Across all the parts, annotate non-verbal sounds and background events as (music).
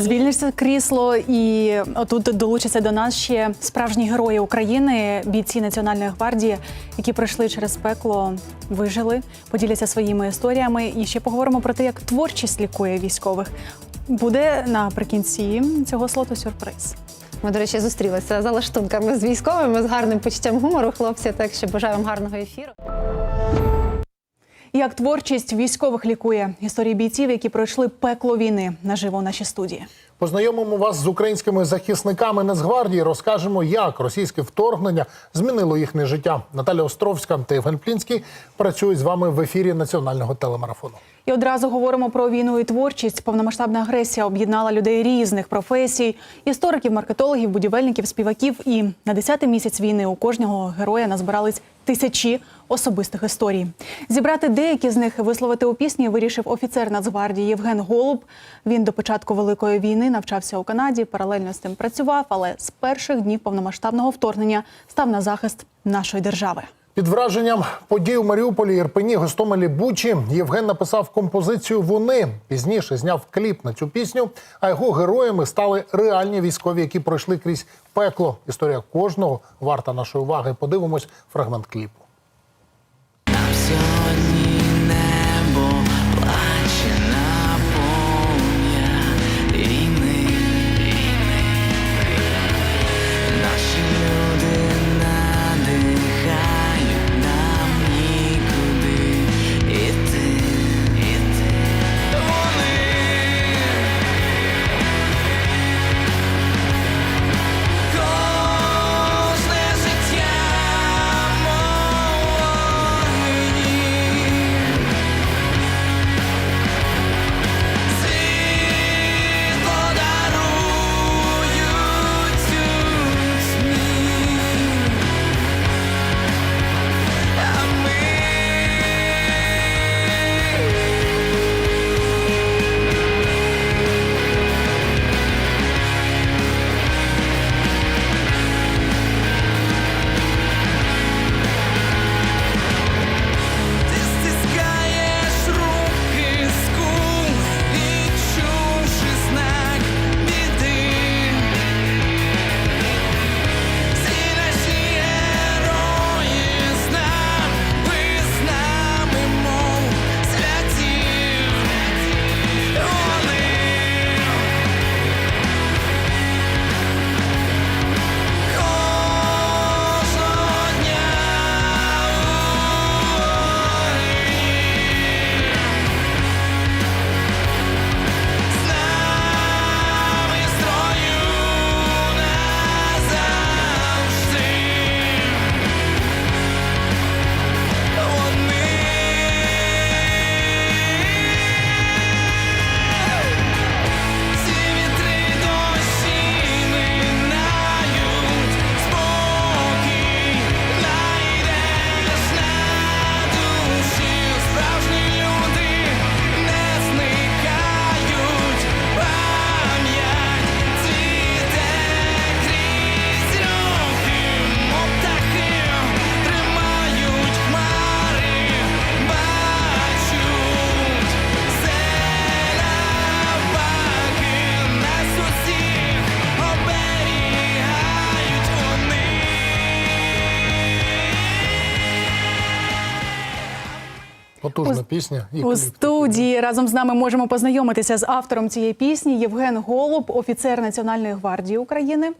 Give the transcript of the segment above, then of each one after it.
Звільнишся крісло, і отут долучаться до нас ще справжні герої України, бійці Національної гвардії, які пройшли через пекло, вижили, поділяться своїми історіями. І ще поговоримо про те, як творчість лікує військових. Буде наприкінці цього слоту сюрприз. Ми, до речі, зустрілися за лаштунками з військовими з гарним почуттям гумору, хлопці. Так що бажаю вам гарного ефіру. Як творчість військових лікує історії бійців, які пройшли пекло війни наживо в нашій студії. Познайомимо вас з українськими захисниками Нацгвардії. Розкажемо, як російське вторгнення змінило їхнє життя. Наталя Островська та Євген Плінський працюють з вами в ефірі національного телемарафону. І одразу говоримо про війну і творчість. Повномасштабна агресія об'єднала людей різних професій: істориків, маркетологів, будівельників, співаків. І на 10-й місяць війни у кожного героя назбирались тисячі особистих історій. Зібрати деякі з них висловити у пісні вирішив офіцер Нацгвардії Євген Голуб. Він до початку великої війни навчався у Канаді, паралельно з тим працював, але з перших днів повномасштабного вторгнення став на захист нашої держави. Під враженням подій у Маріуполі, Ірпені, Гостомелі, Бучі Євген написав композицію Вони пізніше зняв кліп на цю пісню. А його героями стали реальні військові, які пройшли крізь пекло. Історія кожного варта нашої уваги. Подивимось фрагмент кліпу. Пісня і У студії разом з нами можемо познайомитися з автором цієї пісні Євген Голуб, офіцер Національної гвардії України.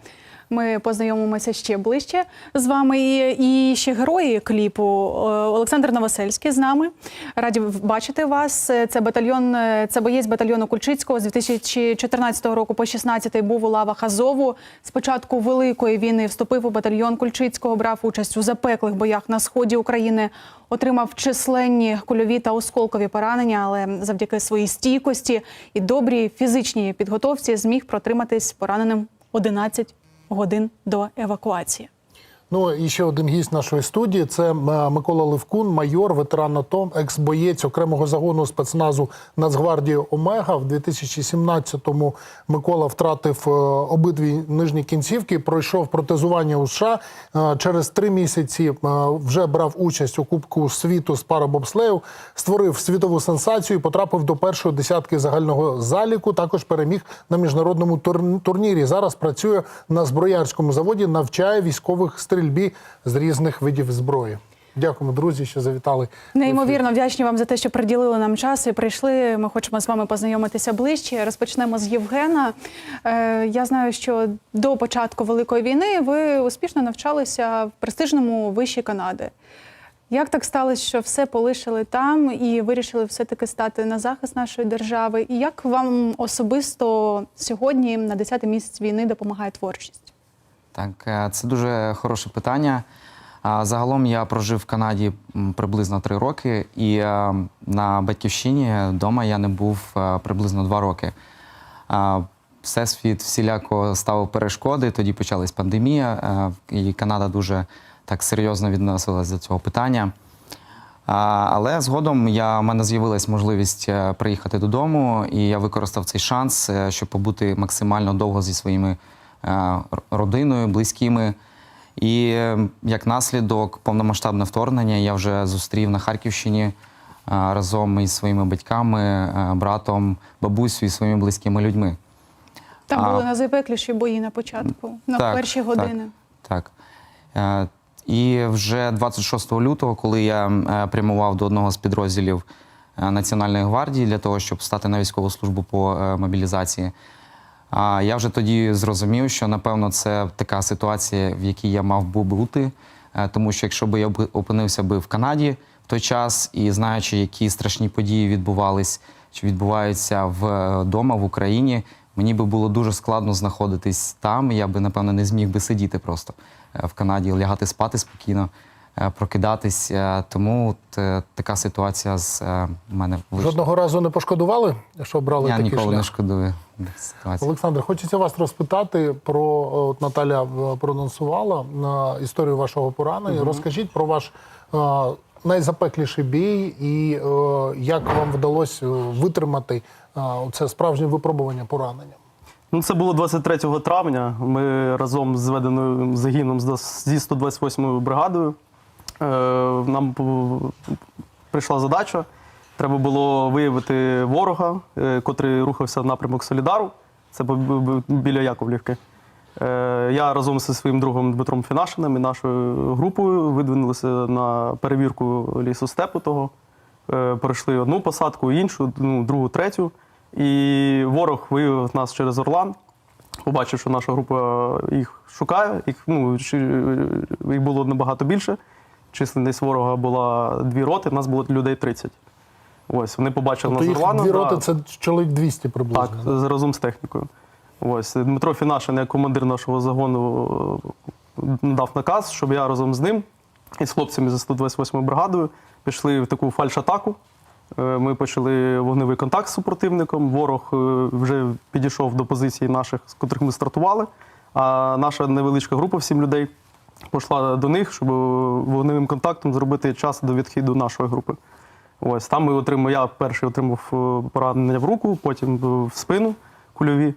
Ми познайомимося ще ближче з вами. І ще герої кліпу Е, Олександр Новосельський з нами. Раді бачити вас. Це батальйон, е, це боєць батальйону Кульчицького з 2014 року по 16 був у лавах Азову. З початку великої війни вступив у батальйон Кульчицького, брав участь у запеклих боях на сході України. Отримав численні кульові та осколкові поранення, але завдяки своїй стійкості і добрій фізичній підготовці зміг протриматись пораненим 11 годин до евакуації. Ну і ще один гість нашої студії це е, Микола Левкун, майор, ветеран АТО, екс-боєць окремого загону спецназу Нацгвардії Омега. В 2017-му Микола втратив е, обидві нижні кінцівки, пройшов протезування у США. Е, Через три місяці вже брав участь у Кубку світу з парабобслею, створив світову сенсацію, потрапив до першої десятки загального заліку. Також переміг на міжнародному тур- турнірі. Зараз працює на зброярському заводі, навчає військових стрільбі з різних видів зброї. Дякуємо, друзі, що завітали. Неймовірно вдячні вам за те, що приділили нам час і прийшли. Ми хочемо з вами познайомитися ближче. Розпочнемо з Євгена. Е, я знаю, що до початку Великої війни ви успішно навчалися в престижному виші Канади. Як так сталося, що все полишили там і вирішили все-таки стати на захист нашої держави? І як вам особисто сьогодні, на 10-й місяць війни, допомагає творчість? Так, е, це дуже хороше питання. Загалом я прожив в Канаді приблизно три роки, і е, на батьківщині вдома я не був е, приблизно два роки. Всесвіт всіляко ставив перешкоди. Тоді почалась пандемія, і Канада дуже так серйозно відносилась до цього питання. Але згодом я, в мене з'явилась можливість приїхати додому, і я використав цей шанс, щоб побути максимально довго зі своїми родиною, близькими. І е, як наслідок повномасштабне вторгнення я вже зустрів на Харківщині е, разом із своїми батьками, е, братом, бабусею і своїми близькими людьми. Там А. були найзапекліші бої на початку, на Так, перші години. Так. Е, І вже 26 лютого, коли я е, прямував до одного з підрозділів е, Національної гвардії для того, щоб стати на військову службу по е, мобілізації, а я вже тоді зрозумів, що напевно це така ситуація, в якій я мав би бути. Е, Тому що якщо б я опинився би в Канаді в той час і знаючи, які страшні події відбувались чи відбуваються вдома в Україні, мені би було дуже складно знаходитись там. Я би, напевно, не зміг би сидіти просто е, в Канаді, лягати спати спокійно, е, прокидатись. Е, Тому от, е, така ситуація з е, мене вийшла. Жодного разу не пошкодували, що брали Я такий ніколи шлях? не шкодую ситуації. Олександр, хочеться вас розпитати про от Наталя е, прононсувала на історію вашого поранення. Розкажіть про ваш е, найзапекліший бій і е, як вам вдалося витримати е, це справжнє випробування поранення. Ну, це було 23 травня. Ми разом з зведеним загіном з- зі 128-ю бригадою. Е, нам прийшла задача. Треба було виявити ворога, е, котрий рухався в напрямок Солідару. Це біля Яковлівки. Е, Я разом зі своїм другом Дмитром Фінашиним і нашою групою видвинулися на перевірку лісостепу того. Е, Пройшли одну посадку, іншу, ну, другу, третю. І ворог виявив нас через Орлан. Побачив, що наша група їх шукає. Їх, ну, їх було набагато більше. Численність ворога була дві роти, в нас було людей 30. Ось, вони побачили Тобто нас Орлану. дві да. роти це чоловік 200 приблизно. Так, да? разом з технікою. Ось Дмитро Фінашин, як командир нашого загону, дав наказ, щоб я разом з ним і з хлопцями за 128 бригадою пішли в таку фальш-атаку. Е, Ми почали вогневий контакт з супротивником. Ворог е, вже підійшов до позицій наших, з котрих ми стартували. А наша невеличка група, сім людей, пішла до них, щоб вогневим контактом зробити час до відхіду нашої групи. Ось там ми отримали, я перший отримав е, поранення в руку, потім е, в спину кульові.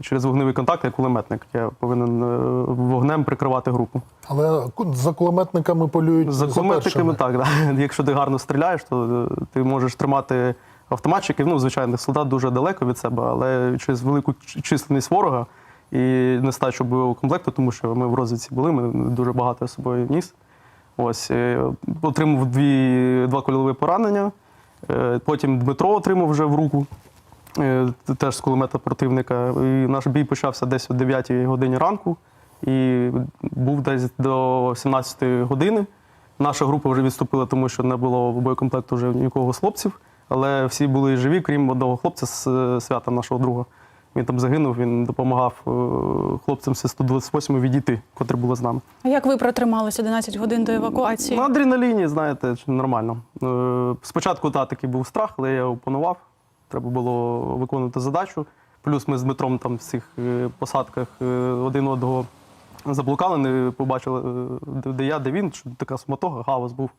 Через вогневий контакт я кулеметник. Я повинен е, вогнем прикривати групу. Але за кулеметниками полюють За кулеметниками так, да. (laughs) якщо ти гарно стріляєш, то е, ти можеш тримати автоматчиків. Ну, звичайно, солдат дуже далеко від себе, але через велику численність ворога і нестачу бойового комплекту, тому що ми в розвідці були, ми дуже багато з собою ніс. Ось е, отримав дві, два кульові поранення. Е, Потім Дмитро отримав вже в руку, е, теж з кулемета противника. І наш бій почався десь о 9 годині ранку і був десь до 17 години. Наша група вже відступила, тому що не було боєкомплекту вже нікого з хлопців, але всі були живі, крім одного хлопця з свята нашого друга. Він там загинув, він допомагав е, хлопцям з 128 відійти, котрі були з нами. А як ви протримались 11 годин до евакуації? На адреналіні, знаєте, нормально. Е, Спочатку та такий був страх, але я опанував. Треба було виконувати задачу. Плюс ми з Дмитром там в цих е, посадках один одного заблукали, не побачили, де- я, де він, що така суматоха, гаус був.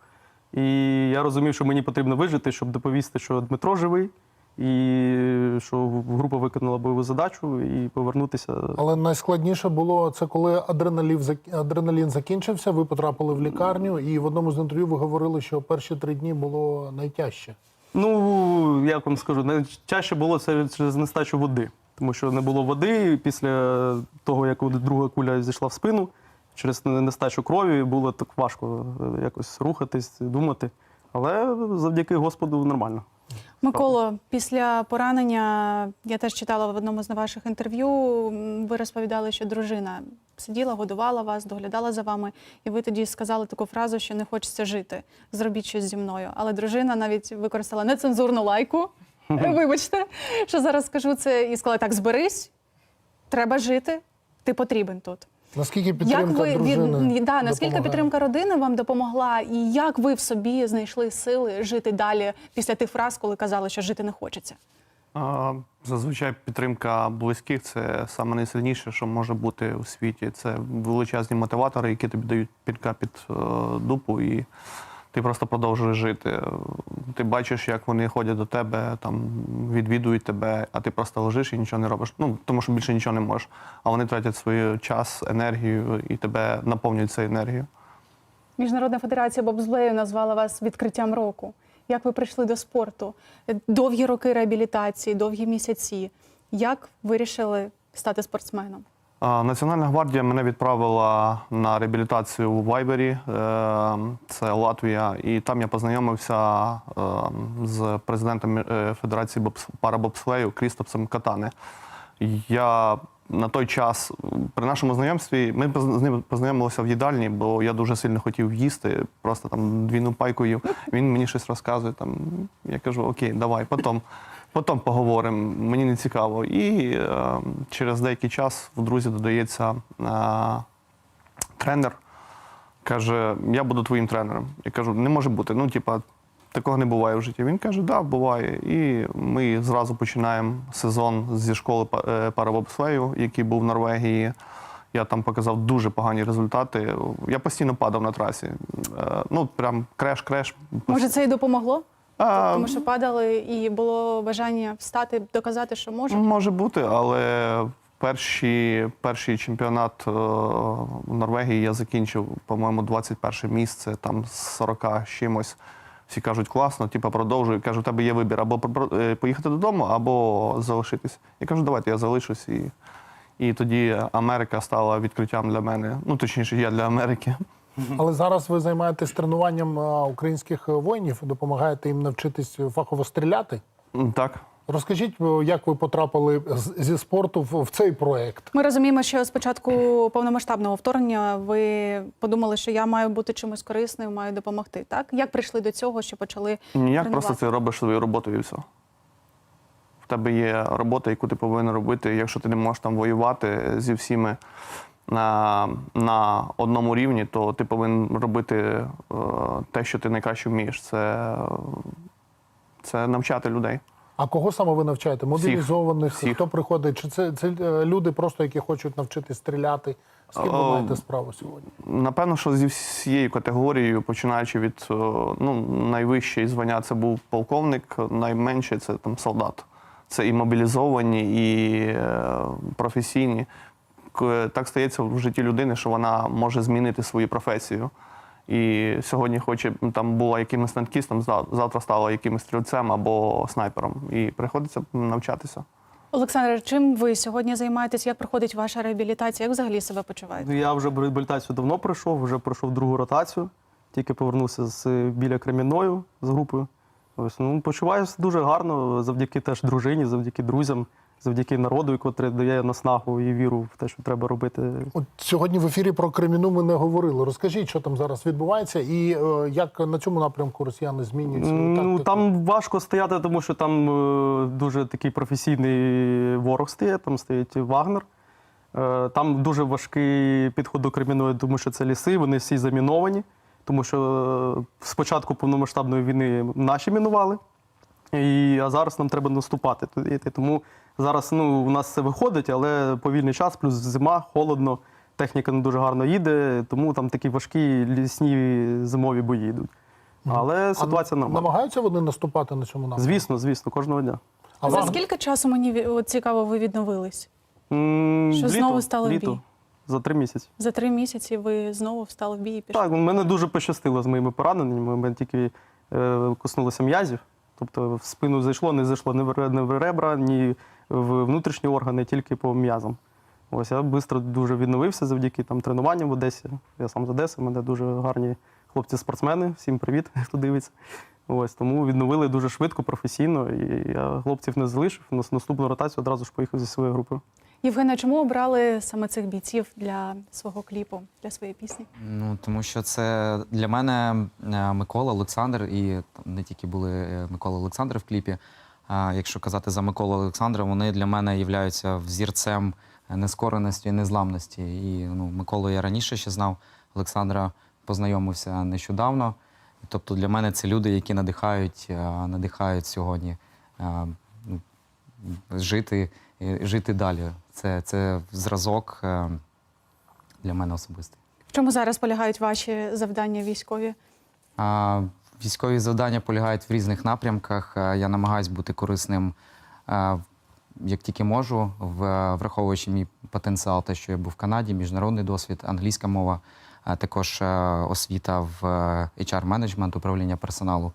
І я розумів, що мені потрібно вижити, щоб доповісти, що Дмитро живий, і що група виконала бойову задачу і повернутися. Але найскладніше було це коли адреналін, зак- адреналін закінчився, ви потрапили в лікарню, і в одному з інтерв'ю ви говорили, що перші три дні було найтяжче. Ну, як вам скажу, найчаще було це через нестачу води, тому що не було води після того, як друга куля зійшла в спину, через нестачу крові було так важко е, якось рухатись, думати. Але завдяки Господу нормально. Миколо, після поранення я теж читала в одному з ваших інтерв'ю. Ви розповідали, що дружина сиділа, годувала вас, доглядала за вами, і ви тоді сказали таку фразу, що не хочеться жити. Зробіть щось зі мною. Але дружина навіть використала нецензурну лайку. (laughs) Вибачте, що зараз скажу це, і сказала: так, зберись, треба жити, ти потрібен тут. Наскільки підтримка як ви дружини від, да, наскільки допомагає? підтримка родини вам допомогла, і як ви в собі знайшли сили жити далі після тих фраз, коли казали, що жити не хочеться? А, Зазвичай підтримка близьких це саме найсильніше, що може бути у світі. Це величезні мотиватори, які тобі дають пінка під е, дупу, і ти просто продовжуєш жити. Ти бачиш, як вони ходять до тебе, там відвідують тебе, а ти просто лежиш і нічого не робиш. Ну тому що більше нічого не можеш. А вони тратять свій час, енергію і тебе наповнюють цією енергією. Міжнародна федерація бобслею назвала вас відкриттям року. Як ви прийшли до спорту? Довгі роки реабілітації, довгі місяці. Як вирішили стати спортсменом? Національна гвардія мене відправила на реабілітацію у Вайбері, е, це Латвія, і там я познайомився е, з президентом е, Федерації бобс- парабобслею Крістопсом Катане. Я на той час при нашому знайомстві ми з ним познайомилися в їдальні, бо я дуже сильно хотів їсти, просто там двійну пайку їв. Він мені щось розказує. Там я кажу, окей, давай, потім. Потім поговоримо, мені не цікаво. І е, через деякий час в друзі додається е, тренер, каже: Я буду твоїм тренером. Я кажу, не може бути. Ну, типа, такого не буває в житті. Він каже, да, буває. І ми зразу починаємо сезон зі школи е, парабобслею, який був в Норвегії. Я там показав дуже погані результати. Я постійно падав на трасі. Е, Ну, прям креш-креш. Може, це і допомогло? Тому що падали і було бажання встати, доказати, що може. Може бути, але перший, перший чемпіонат е, в Норвегії я закінчив, по-моєму, 21 місце, там з 40 чимось. Всі кажуть, класно, типу, продовжую. Кажу, у тебе є вибір або е, поїхати додому, або залишитись. Я кажу, давайте я залишусь. І, і тоді Америка стала відкриттям для мене. Ну, точніше, я для Америки. Але зараз ви займаєтесь тренуванням українських воїнів, допомагаєте їм навчитись фахово стріляти. Так. Розкажіть, як ви потрапили зі спорту в, в цей проект? Ми розуміємо, що спочатку повномасштабного вторгнення ви подумали, що я маю бути чимось корисною, маю допомогти. Так як прийшли до цього, що почали Ніяк, просто ти робиш свою роботу і все. В тебе є робота, яку ти повинен робити. Якщо ти не можеш там воювати зі всіми на, на одному рівні, то ти повинен робити е, те, що ти найкраще вмієш. Це, це навчати людей. А кого саме ви навчаєте? Мобілізованих? Всіх. Хто приходить? Чи це, це е, люди, просто які хочуть навчитись стріляти? З ким ви маєте справу сьогодні? Напевно, що зі всією категорією, починаючи від е, ну, найвищої звання, це був полковник, найменше це там солдат. Це і мобілізовані, і е, професійні. К- Так стається в житті людини, що вона може змінити свою професію. І сьогодні хоче там була якимось танкістом, зав- завтра стала якимось стрільцем або снайпером. І приходиться навчатися. Олександре, чим ви сьогодні займаєтесь? Як проходить ваша реабілітація? Як взагалі себе почуваєте? Ну, Я вже реабілітацію давно пройшов, вже пройшов другу ротацію. Тільки повернувся з біля Кремінною з групою. Ось ну почуваюся дуже гарно завдяки теж дружині, завдяки друзям, завдяки народу, який дає наснагу і віру в те, що треба робити. От сьогодні в ефірі про Креміну ми не говорили. Розкажіть, що там зараз відбувається, і е, як на цьому напрямку росіяни змінюють свою Ну там важко стояти, тому що там е, дуже такий професійний ворог стає, там стоїть Вагнер. Е, Там дуже важкий підход до Креміної, тому що це ліси, вони всі заміновані, тому що е, спочатку повномасштабної війни наші мінували, і, а зараз нам треба наступати. Тому зараз ну, у нас це виходить, але повільний час, плюс зима, холодно. техніка не дуже гарно їде, тому там такі важкі лісні зимові бої йдуть. Але ситуація А нормальна. Намагаються вони наступати на цьому напрямку? Звісно, звісно, кожного дня. А За вам- скільки часу мені от цікаво, ви відновились? М, Що знову стали в літо. бій? За три місяці. За три місяці ви знову встали в бій і пішли. Так, мене дуже пощастило з моїми пораненнями. Мене тільки е, коснулося м'язів. Тобто в спину зайшло, не зайшло ні в ні в ребра, ні в внутрішні органи, тільки по м'язам. Ось я швидко дуже відновився завдяки там тренуванням в Одесі. Я сам з Одеси, в мене дуже гарні хлопці-спортсмени. Всім привіт, (laughs) хто дивиться. Ось тому відновили дуже швидко, професійно. І я хлопців не залишив. На наступну ротацію одразу ж поїхав зі своєю групою. Євгена, чому обрали саме цих бійців для свого кліпу, для своєї пісні? Ну тому що це для мене е, Микола, Олександр, і не тільки були е, Микола Олександр в кліпі. А якщо казати за Миколу Олександра, вони для мене являються взірцем нескореності і незламності. І ну, Миколу я раніше ще знав, Олександра познайомився нещодавно. Тобто для мене це люди, які надихають, е, надихають сьогодні ну, жити, жити далі. Це, це зразок е, для мене особистий. В чому зараз полягають ваші завдання військові? А, Військові завдання полягають в різних напрямках. Я намагаюся бути корисним як тільки можу, враховуючи мій потенціал, те, що я був в Канаді, міжнародний досвід, англійська мова, а також е, освіта в е, HR-менеджмент, управління персоналу.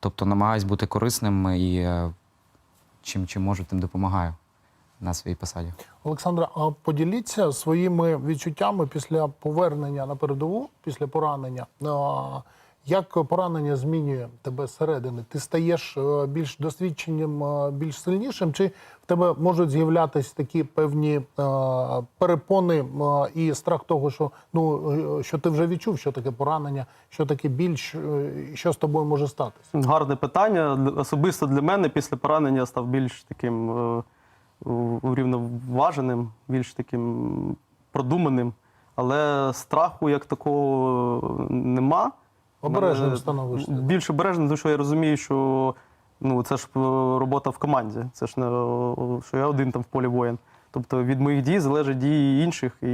Тобто намагаюсь бути корисним і е, чим, чим можу, тим допомагаю на своїй посаді. Олександра, а поділіться своїми відчуттями після повернення на передову, після поранення. Як поранення змінює тебе зсередини? Ти стаєш е, більш досвідченим, е, більш сильнішим, чи в тебе можуть з'являтися такі певні е, перепони і страх того, що ну що ти вже відчув, що таке поранення, що таке біль, що, що з тобою може статися? Гарне питання. Особисто для мене після поранення став більш таким урівноваженим, більш таким продуманим. Але страху як такого нема. Обережним становишся. Більш обережним, тому що я розумію, що ну, це ж е, робота в команді. Це ж не що я один там в полі воїн. Тобто від моїх дій залежать дії інших. І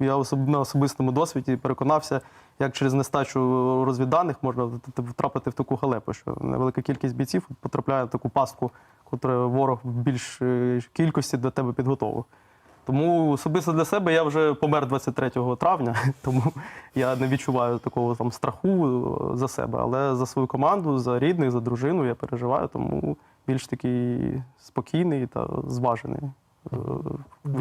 я особ- на особистому досвіді переконався, як через нестачу розвідданих можна втрапити в таку халепу, що невелика кількість бійців потрапляє в таку пастку, котру ворог в більш е, кількості до тебе підготовив. Тому особисто для себе я вже помер 23 травня, (laughs) тому я не відчуваю такого там страху е, за себе. Але за свою команду, за рідних, за дружину я переживаю, тому більш такий спокійний та зважений.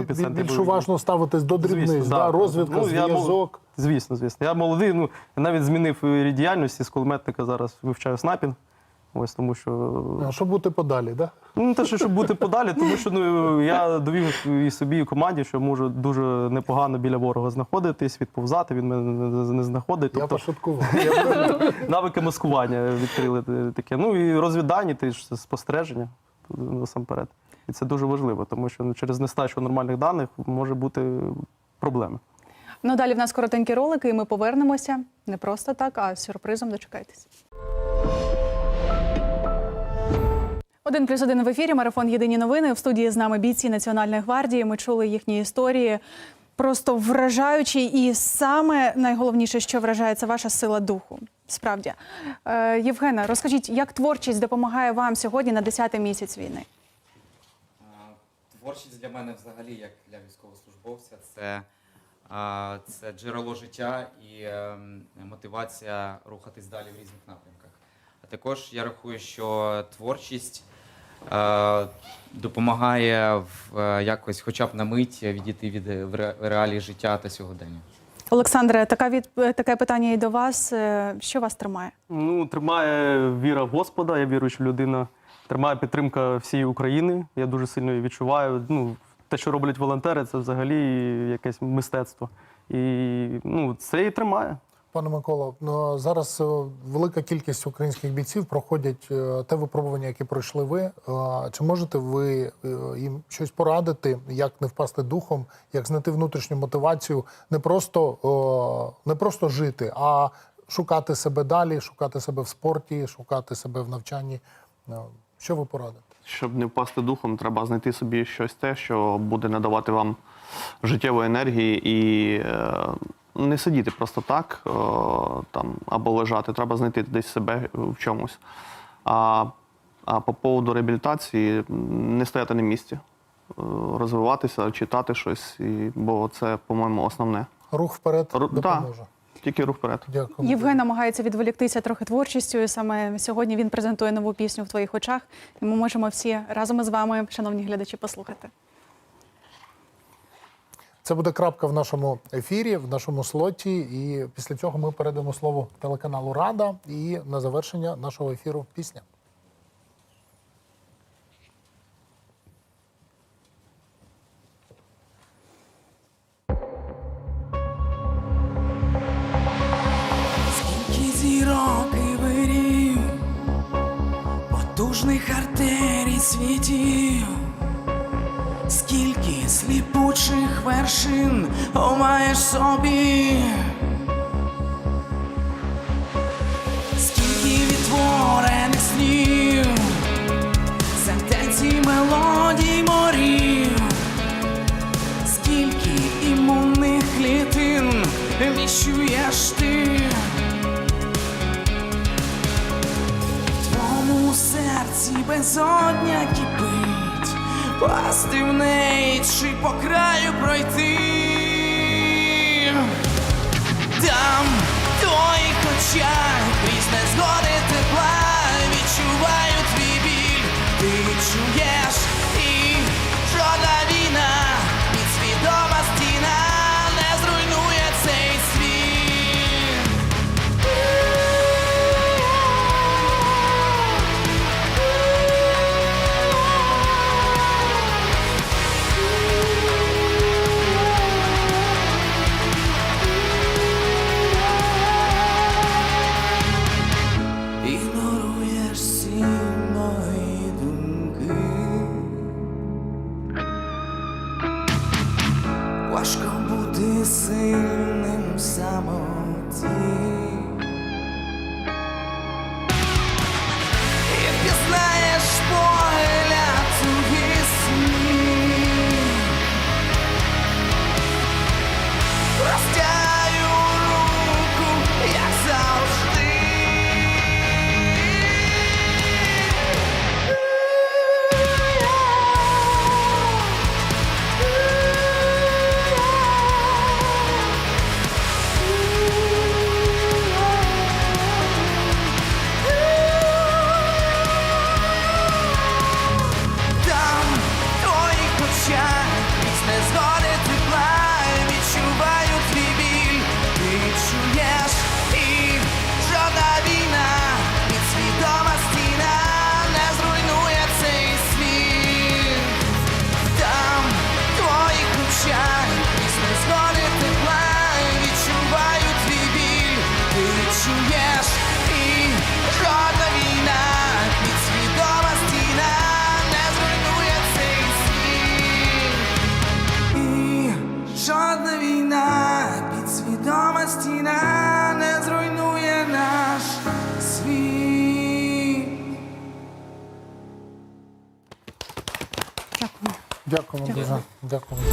Е, епіцентрі Більш уважно ставитись до дрібниць, Звісно, да, розвідка, Ну, я мол- зв'язок. Звісно, звісно. Я молодий, ну я навіть змінив діяльності з кулеметника зараз вивчаю снайпінг. Ось тому що А, Щоб бути подалі, да? Ну, те, що щоб бути подалі, тому що ну, я довів і собі, і команді, що можу дуже непогано біля ворога знаходитись, відповзати, він мене не- знаходить. Я Тобто пошуткував. (laughs) Навики маскування відкрили е, таке. Ну і розвіддані, ти ж спостереження е, насамперед. І це дуже важливо, тому що ну, через нестачу нормальних даних може бути проблеми. Ну далі в нас коротенькі ролики, і ми повернемося не просто так, а з сюрпризом. Дочекайтесь. Один плюс один в ефірі. Марафон Єдині новини. В студії з нами бійці Національної гвардії. Ми чули їхні історії. Просто вражаючі, і саме найголовніше, що вражає, це ваша сила духу. Справді, е, Євгена, розкажіть, як творчість допомагає вам сьогодні на 10-й місяць війни? Творчість для мене взагалі, як для військовослужбовця, це, це джерело життя і ем, мотивація рухатись далі в різних напрямках. А також я рахую, що творчість е, допомагає в, е, якось хоча б на мить відійти від е, реалії життя та сьогодення. Олександре, така від таке питання і до вас. Що вас тримає? Ну, тримає віра в Господа, я віруюча людина. Тримає підтримка всієї України. Я дуже сильно її відчуваю. Ну, те, що роблять волонтери, це взагалі якесь мистецтво. І ну, це і тримає. Пане Микола, ну, зараз е, велика кількість українських бійців проходять е, те випробування, яке пройшли ви. Е, Чи можете ви їм щось порадити, як не впасти духом, як знайти внутрішню мотивацію, не просто, не просто жити, а шукати себе далі, шукати себе в спорті, шукати себе в навчанні? Що ви порадите? щоб не впасти духом, треба знайти собі щось те, що буде надавати вам життєвої енергії і е, не сидіти просто так е, там, або лежати. Треба знайти десь себе в чомусь. А, а по поводу реабілітації не стояти на місці, е, розвиватися, читати щось, і, бо це, по-моєму, основне. Рух вперед Ру- допоможе. Тільки рух вперед. Дякую. Євген намагається відволіктися трохи творчістю. і Саме сьогодні він презентує нову пісню в твоїх очах. І ми можемо всі разом із вами, шановні глядачі, послухати. Це буде крапка в нашому ефірі, в нашому слоті. І після цього ми передамо слово телеканалу Рада. І на завершення нашого ефіру пісня. Потужних артерій світів, скільки сліпучих вершин омаєш собі, скільки відтворених снів, сентенцій мелодій морів, скільки імунних клітин віщуєш серці безодня кипить, пасти в неї чи по краю пройти. Там той очах згоди незгоди тепла. Відчуваю твій біль, ти чуєш Дякуємо дуже. Дякуємо.